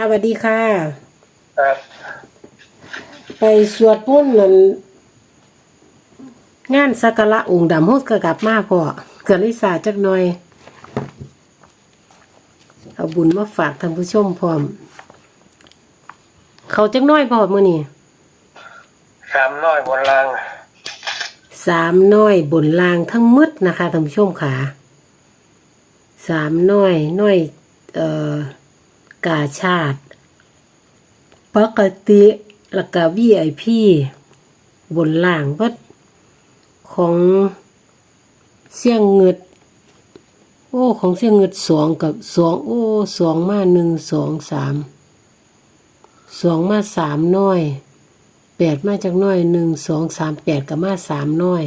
สวัสดีค่ะ ครับไปสวดมนต์นั่นงานสักการะองค์ดำฮุดกกลับมาพ่อเกิดลิสาจักหน่อย เอาบุญมาฝากท่านผู้ชมพร้อม เขาจักหน้อยพ่อมื้อนี้สามน้อยบนรางสามน้อยบนลางทั้งหมืดนะคะท่านผู้ชมขาสามน้อยน้อย เอ่อ กาชาติปกติแล้วก็ VIP บนล่างเบิดของเสี่ยงเงิด โอ้ของเสี่ยงเงิดสองกับสองโอ้สองมาหนึ่งสองสามสองมาสามน้อยแปดมาจากน้อยหนึ่งสองสามแปดกับมาสามน้อย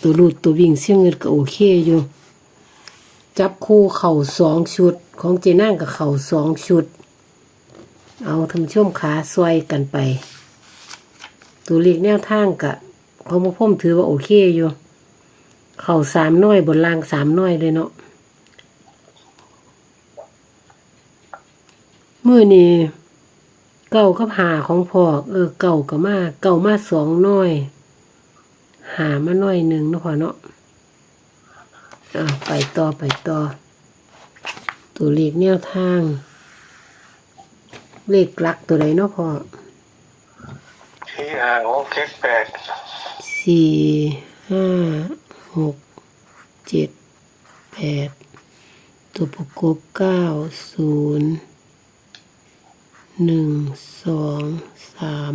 ตัวรูดตัววิ่งเสี่ยงเงิดก็โอเคอยู่ จับคู่เข่าสองชุด ของเจนั่งกับเข่าสองชุด เอาทำช่วมขาซอยกันไป ตัวเลขแนวทางกะของพ่อพ่มถือว่าโอเคอยู่ เข่าสามน้อยบนล่างสามน้อยเลยเนาะมื่อนี้เก่ากับหาของพอกเออเก่ากับมาเก่ามาสองน้อย หามาน้อยหนึ่งนะพอเนาะ อ่าไปต่อไปต่อ ตัวเลขแนวทาง เลขหลักตัวใดเนาะพ่อที่ห้าหกเจ็ดแปดสี่ห้าหกเจ็ดแปดตัวประกบเก้าศูนย์หนึ่งสองสาม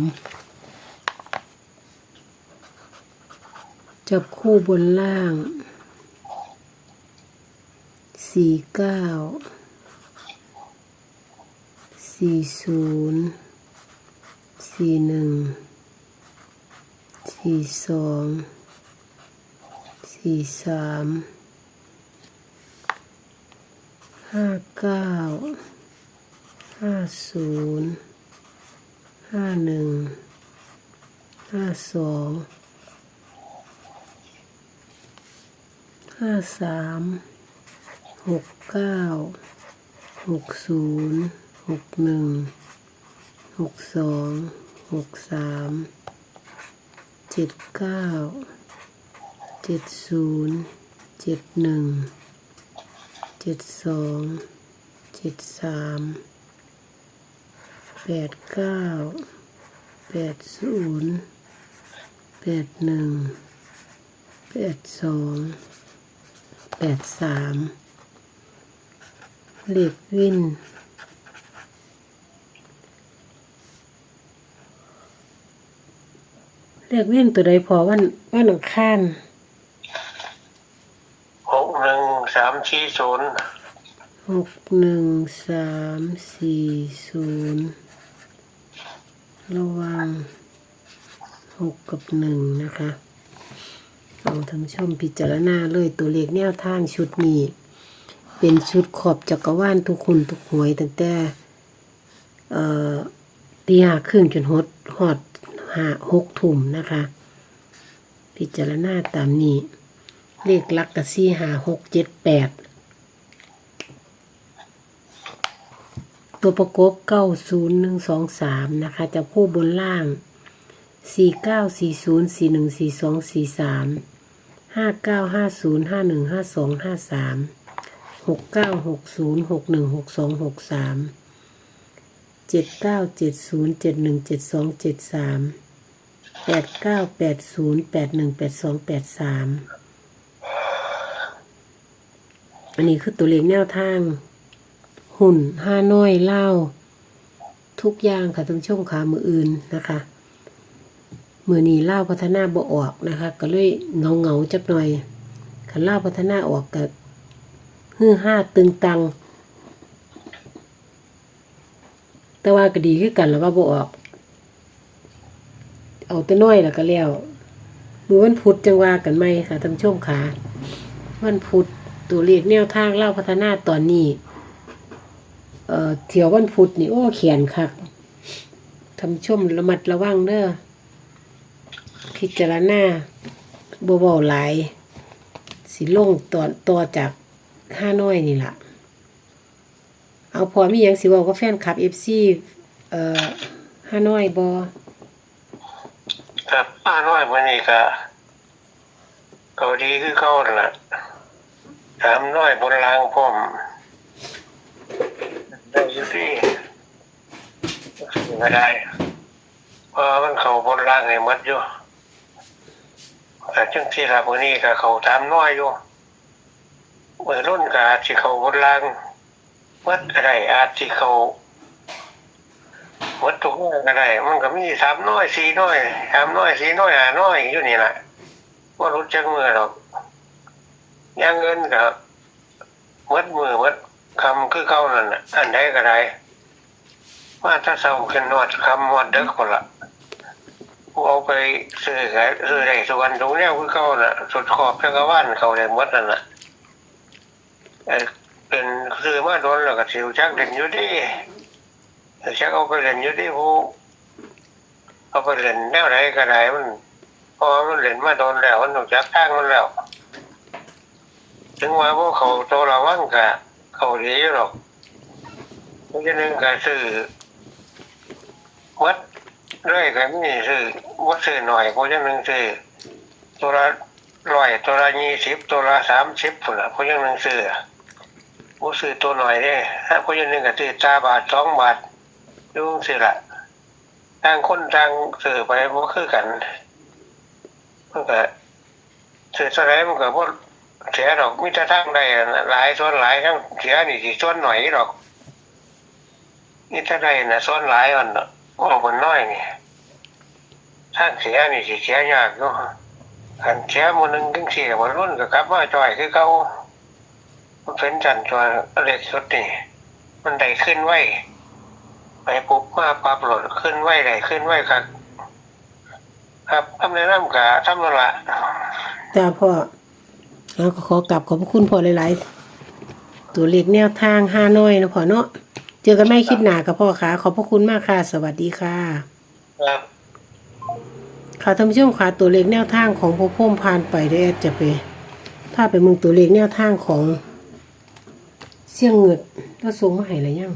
จับคู่บนล่าง สี่เก้าสี่ศูนย์สี่หนึ่งสี่สองสี่สามห้าเก้าห้าศูนย์ห้าหนึ่งห้าสองห้าสาม หกเก้าหกศูนย์หกหนึ่งหกสองหกสามเจ็ดเก้าเจ็ดศูนย์เจ็ดหนึ่งเจ็ดสองเจ็ดสามแปดเก้าแปดศูนย์แปดหนึ่งแปดสองแปดสาม เลขวินเลขวิ่งตัวใดพอวันวันอังคารหกหนึ่งสามสี่ศูนย์หกหนึ่งสามสี่ศูนย์ระวังหกกับหนึ่งนะคะเอาท่านผู้ชมพิจารณาเลยตัวเลขแนวทางชุดนี้ เป็นชุดขอบจักรวาลทุกคุณทุกหวยตั้งแต่เอ่อตีห้าครึ่งจนหดหอดห้าหกทุ่มนะคะ พิจารณาตามนี้ เลขลักกับสี่ห้าหกเจ็ดแปดตัวประกบเก้าศูนย์หนึ่งสองสามนะคะจะคู่บนล่างสี่เก้าสี่ศูนย์สี่หนึ่งสี่สองสี่สามห้าเก้าห้าศูนย์ห้าหนึ่งห้าสองห้าสาม หกเก้าหกศูนย์หกหนึ่งหกสองหกสามเจ็ดเก้าเจ็ดศูนย์เจ็ดหนึ่งเจ็ดสองเจ็ดสามแปดเก้าแปดศูนย์แปดหนึ่งแปดสองแปดสามอันนี้คือตัวเลขแนวทาง หุ่นห้าน้อยเล่าทุกอย่างค่ะทั้งช่วงขามืออื่นนะคะมือนี้เล่าพัฒนาบ่ออกนะคะ ก็เลยเงาเงาจับหน่อยขันเล่าพัฒนาออกกับ ฮือห้าตึงตัง แต่ว่าก็ดีขึ้นกันแล้วว่าบ่ออก เอาแต่น้อยแล้วก็แล้วมือวันพุธจังว่ากันไหมค่ะท่านผู้ชมขาวันพุธตัวเลขแนวทางเล่าพัฒนาตอนนี้ เอ่อเที่ยววันพุธนี่โอ้เขียนคักทำชมระมัดระวังเด้อพิจารณาบ่เบาหลาย สิลงตอต่อจาก ห้าน้อยนี่ล่ะ เอาพอมีหยังสิเว้ากับแฟนคลับ FC เอ่อฮาน้อยบ่ครับป้าน้อยวันนี้ก็เขาดีคือเขาล่ะถามน้อยบนรางพร้อมได้อยู่ที่ไม่ได้เพราะมันเขาบนรางให้หมดอยู่แต่จังที่ละวันนี้ก็เขาถามน้อยอยู่ เมื่อรุ่นก็อาจสิเขาบนรางหมดอะไรอาจสิเขาหมดทุกอย่างก็ได้มันก็มีสามน้อยสี่น้อยสามน้อยสี่น้อยห้าน้อยอยู่นี่แหละว่ารู้จักมือหรอกยังเงินกับหมดมือหมดคำคือเขานั่นอันใดก็ได้มาถ้าเศร้าขึ้นนวดคำนวดเด็กคนละกูเอาไปซื้อขายซื้อได้ส่วนตรงเนี้ยคือเขาน่ะสุดขอบจักรวาลเขาได้หมดนั่นน่ะ เออเป็นซื้อมาโดนแล้วก็สิวจักเด่นอยู่ดีชักเอาไปเล่นอยู่ดีผู้เอาไปเล่นแนวไหนก็ได้มันพอมันเล่นมาโดนแล้วมันถูกจักทางมันแล้ว ถึงว่าพวกเขาโตระวังกะเขาดีอยู่หรอกเพราะฉะนั้นก็ซื้อวัดเรื่อยกันนี่ซื้อวัดซื้อหน่อยเพราะฉะนั้นซื้อตัวละร้อยตัวละยี่สิบตัวละสามสิบพุ่นละเพราะฉะนั้นซื้อ วัดซื้อตัวหน่อยเด้ถ้าเพราะฉะนั้นก็ซื้อตาบาทสองบาทยุ่งสิละต่างคนต่างซื้อไปบ่คือกันมันก็ซื้อเท่าไหรมันก็บ่เสียดอกมิตรทั้งใดหลายส่วนหลายทั้งเสียนี่สิส่วนหน่อยดอกนี่ถ้าใดน่ะส่วนหลายอ่อนโอ้บนน้อยนี่ทางเสียนี่สิเสียยากเนาะอันเสียมันนึงถึงเสียมันรุ่นก็กลับมาจ่อยคือเก่า เป็นจันจอยเล็กสุดนี่มันได้ขึ้นไว้ไปปุ๊บมาปรับโหลดขึ้นไว้ได้ขึ้นไว้ครับครับทำในน้ำกะทำนั่นละจ้าพ่อเอาก็ขอกลับขอบพระคุณพ่อหลายๆ ตัวเลขแนวทางฮานอยนะพ่อเนาะเจอกันไม่คลิดหนากับพ่อค่ะ ขอบพระคุณมากค่ะ สวัสดีค่ะครับค่ะท่านผู้ชมค่ะตัวเลขแนวทางของพ่อพ่มผ่านไปเดี๋ยวแอดจะไป ถ้าไปมึงตัวเลขแนวทางของ เสียงเงิดก็ส่งมาให้แล้วยัง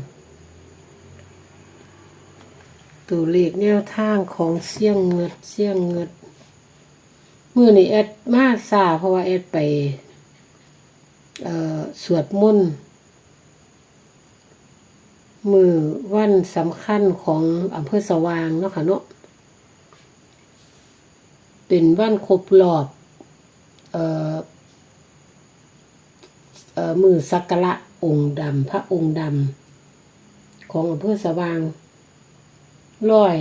ตัวเลขแนวทางของเสียงเงิดเสียงเงิดมื่อนี้แอดมาซาเพราะว่าแอดไปสวดมนต์มือวันสำคัญของอำเภอสว่างเนาะค่ะเนาะเป็นวันครบรอบเอ่อเอ่อมือสักการะ องค์ดำพระองค์ดำของอำเภอสว่างร้อย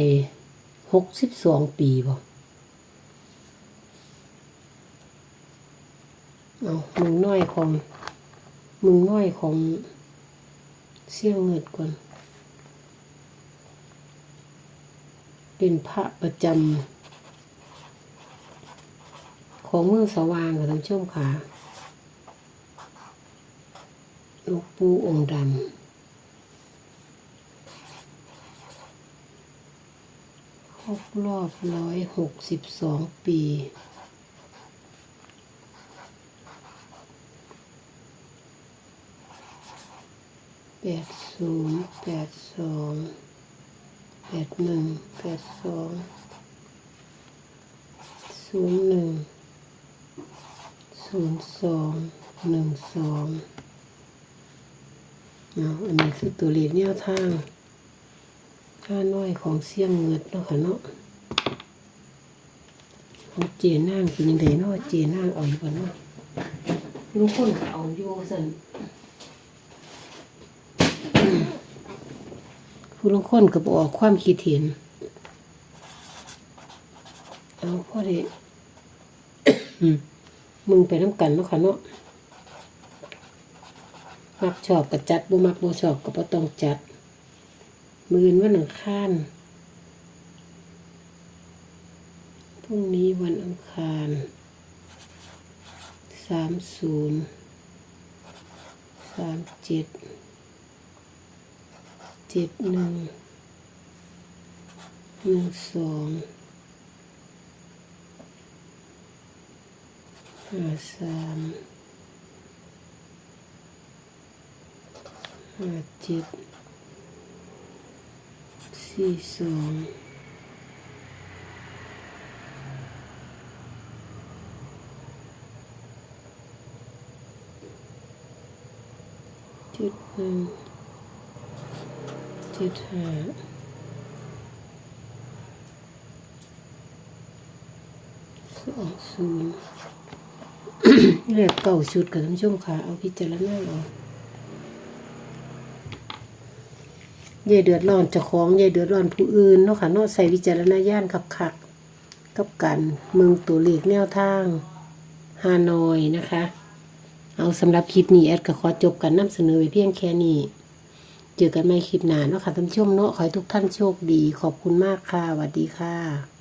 หกสิบสองปีบ่เอามึงน้อยของมึงน้อยของเสี่ยงเงิดก่อน เป็นพระประจำของเมืองสว่างค่ะท่านผู้ชมค่ะ หลูกปูองค์ดำครบรอบร้อยหกสิบสองปีแปดศูนย์แปดสองแปดหนึ่งแปดสองศูนย์หนึ่งศูนย์สองหนึ่งสอง เอาอันนี้คือตัวเลขแนวทางค่าน้อยของเสี่ยงเงิดเนาะค่ะเนาะของเจนางเป็นยังไงเนาะเจนางเอาอยู่บ่เนาะลุงคนก็เอาอยู่สั่นผู้ลงคนก็บอกความคิดเห็น เอาพ่อเด็มึงไปน้ำกันเนาะค่ะเนาะ มักชอบก็จัดบ่มักบ่ชอบก็บ่ต้องจัด มือนวันอังคารพรุ่งนี้วันอังคารสามศูนย์สามเจ็ดเจ็ดหนึ่งหนึ่งสองห้าสาม ห้าเจ็ดสี่สองเจ็ดหนึ่งเจ็ดห้าสองศูนย์เรียกเก่าชุดกับท่านผู้ชมค่ะ เอาพิจารณาเอา อย่าเดือดร้อนเจ้าของอย่าเดือดร้อนผู้อื่นเนาะค่ะเนาะใส่วิจารณญาณขับขักกับกันเมืองตัวเลขแนวทางฮานอยนะคะ เอาสำหรับคลิปนี้แอดก็ขอจบกันนำเสนอไว้เพียงแค่นี้เจอกันใหม่คลิปหน้าเนาะค่ะท่านผู้ชมเนาะขอให้ทุกท่านโชคดีขอบคุณมากค่ะสวัสดีค่ะ